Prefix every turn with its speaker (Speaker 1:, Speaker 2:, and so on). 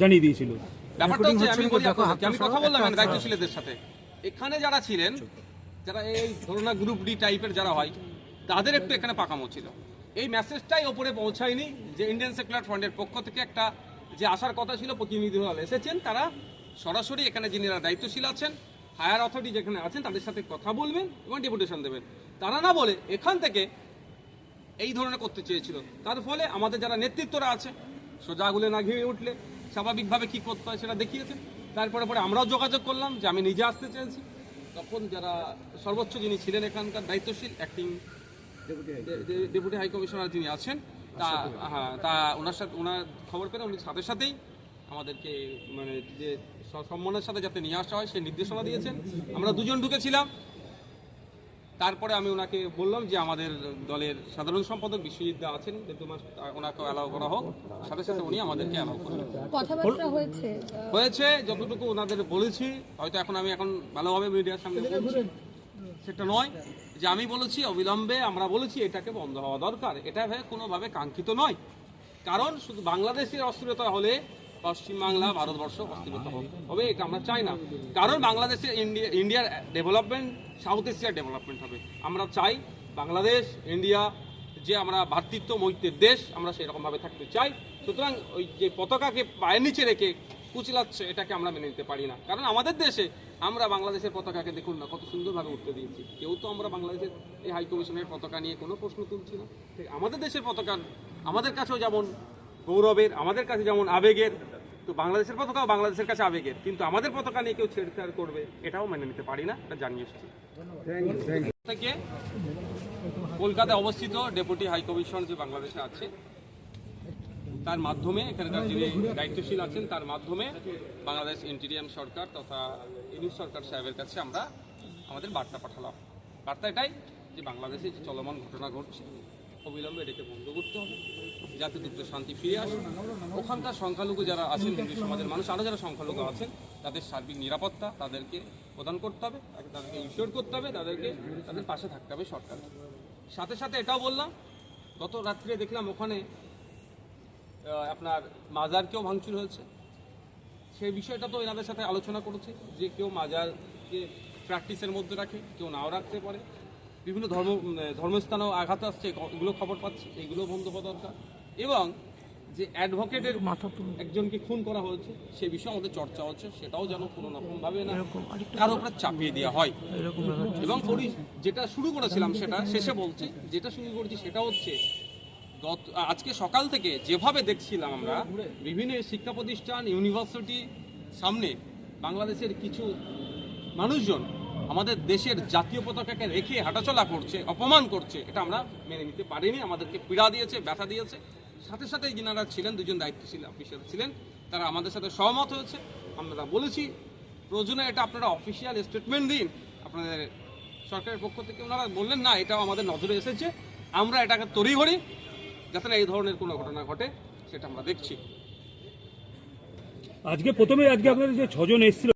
Speaker 1: জানিয়ে দিয়েছিল।
Speaker 2: ব্যাপারটা হচ্ছে আমি বলি
Speaker 3: দেখো,
Speaker 2: আমি কথা বললাম দায়িত্বশীলদের সাথে। এখানে যারা ছিলেন যারা এই ধরুন গ্রুপ ডি টাইপের যারা হয় তাদের একটু এখানে পাকামো ছিল। এই মেসেজটাই ওপরে পৌঁছায়নি যে ইন্ডিয়ান সেকুলার ফ্রন্টের পক্ষ থেকে একটা যে আসার কথা ছিল প্রতিনিধি দল এসেছেন তারা সরাসরি এখানে যিনি দায়িত্বশীল আছেন হায়ার অথরিটি যেখানে আছেন তাদের সাথে কথা বলবেন এবং ডেপুটেশন দেবেন। তারা না বলে এখান থেকে এই ধরনের করতে চেয়েছিল। তার ফলে আমাদের যারা নেতৃত্বরা আছে সোজা আগুলে না ঘিরে উঠলে স্বাভাবিকভাবে কি করতে হয় সেটা দেখিয়েছে। তারপরে পরে আমরাও যোগাযোগ করলাম যে আমি নিজে আসতে চেয়েছি। তখন যারা সর্বোচ্চ যিনি ছিলেন এখানকার দায়িত্বশীল অ্যাক্টিং ডেপুটি হাই কমিশনার যিনি আছেন তা হ্যাঁ তা ওনার সাথে ওনার খবর পেলে উনি সাথে সাথেই আমাদেরকে মানে যে সম্মানের সাথে যাতে নিয়ে আসা হয় সেই নির্দেশনা দিয়েছেন। আমরা দুজন ঢুকেছিলাম তারপরে আমি ওনাকে বললাম যে আমাদের দলের সাধারণ সম্পাদক বিশ্বজিৎ দা আছেন কিন্তু ওনাকে অ্যালাউ করা হোক। সাথে সাথে উনি আমাদেরকে অ্যালাউ করলেন।
Speaker 4: কথাবার্তা হয়েছে?
Speaker 2: হয়েছে যতটুকু ওনাদের বলেছি হয়তো এখন আমি এখন ভালোভাবে মিডিয়ার সামনে বলছি। সেটা নয় যে আমি বলেছি অবিলম্বে আমরা বলেছি এটাকে বন্ধ হওয়া দরকার। এটা কোনোভাবে কাঙ্ক্ষিত নয়। কারণ শুধু বাংলাদেশের অস্থিরতা হলে পশ্চিমবাংলা ভারতবর্ষ অস্থিরতা হবে হবে এটা আমরা চাই না। কারণ বাংলাদেশের ইন্ডিয়া ইন্ডিয়ার ডেভেলপমেন্ট সাউথ এশিয়ার ডেভেলপমেন্ট হবে। আমরা চাই বাংলাদেশ ইন্ডিয়া যে আমরা ভ্রাতৃত্ব মৈত্রের দেশ, আমরা সেরকমভাবে থাকতে চাই। সুতরাং ওই যে পতাকাকে পায়ের নিচে রেখে কুচলাচ্ছে, এটাকে আমরা মেনে নিতে পারি না। কারণ আমাদের দেশে আমরা বাংলাদেশের পতাকাকে দেখুন না, কত সুন্দরভাবে উঠতে দিয়েছি। কেউ তো আমরা বাংলাদেশের এই হাই কমিশনের পতাকা নিয়ে কোনো প্রশ্ন তুলছি না। আমাদের দেশের পতাকা আমাদের কাছেও যেমন গৌরবের, আমাদের কাছে যেমন আবেগের তো বাংলাদেশের পতাকাও বাংলাদেশের কাছে আবেগের। কিন্তু আমাদের পতাকা নিয়ে কেউ ছেড়ছাড় করবে এটাও মেনে নিতে পারি না এটা জানিয়ে এসেছি। থেকে কলকাতায় অবস্থিত ডেপুটি হাইকমিশন যে বাংলাদেশে আছে তার মাধ্যমে এখানকার যিনি দায়িত্বশীল আছেন তার মাধ্যমে বাংলাদেশ ইন্টিরিয়াম সরকার তথা ইউনিট সরকার সাহেবের কাছে আমরা আমাদের বার্তা পাঠালাম। বার্তা এটাই যে বাংলাদেশে যে চলমান ঘটনা ঘটছে অবিলম্বে এটাকে বন্ধ করতে হবে, যাতে দ্রুত শান্তি ফিরে আসে। ওখানকার সংখ্যালঘু যারা আছেন হিন্দু সমাজের মানুষ আরও যারা সংখ্যালঘু আছেন, তাদের সার্বিক নিরাপত্তা তাদেরকে প্রদান করতে হবে, তাদেরকে ইনশিওর করতে হবে, তাদেরকে তাদের পাশে থাকতে হবে সরকার। সাথে সাথে এটাও বললাম, গত রাত্রে দেখলাম ওখানে আপনার মাজারকেও ভাঙচুর হয়েছে। সেই বিষয়টা তো এনাদের সাথে আলোচনা করেছে, যে কেউ মাজারকে প্র্যাকটিসের মধ্যে রাখে, কেউ নাও রাখতে পারে। বিভিন্ন ধর্ম ধর্মস্থানেও আঘাত আসছে এগুলো খবর পাচ্ছি এগুলো বন্ধ হওয়া দরকার। এবং যে অ্যাডভোকেটের মাথা একজনকে খুন করা হয়েছে সে বিষয়ে আমাদের চর্চা হচ্ছে সেটাও যেন কোনো রকমভাবে না কারও উপরে চাপিয়ে দেওয়া হয়। এবং পরি- যেটা শুরু করেছিলাম সেটা শেষে বলছি যেটা শুরু করেছি সেটা হচ্ছে গত আজকে সকাল থেকে যেভাবে দেখছিলাম আমরা বিভিন্ন শিক্ষা প্রতিষ্ঠান ইউনিভার্সিটি সামনে বাংলাদেশের কিছু মানুষজন আমাদের দেশের জাতীয় পতাকাকে রেখে হাঁটাচলা করছে, অপমান করছে, এটা আমরা মেনে নিতে পারিনি। আমাদেরকে পীড়া দিয়েছে, ব্যথা দিয়েছে। সাথে সাথে যিনারা ছিলেন, দুজন দায়িত্বশীল অফিসার ছিলেন, তারা আমাদের সাথে সহমত হয়েছে। আমরা বলেছি, প্রয়োজনে এটা আপনারা অফিসিয়াল স্টেটমেন্ট দিন। আপনাদের সরকারের পক্ষ থেকে ওনারা বললেন, না, এটাও আমাদের নজরে এসেছে। আমরা এটাকে তড়িঘড়ি, যাতে না এই ধরনের কোনো ঘটনা ঘটে, সেটা আমরা দেখছি।
Speaker 1: আজকে প্রথমে, আজকে আপনাদের যে ছজন এসেছিল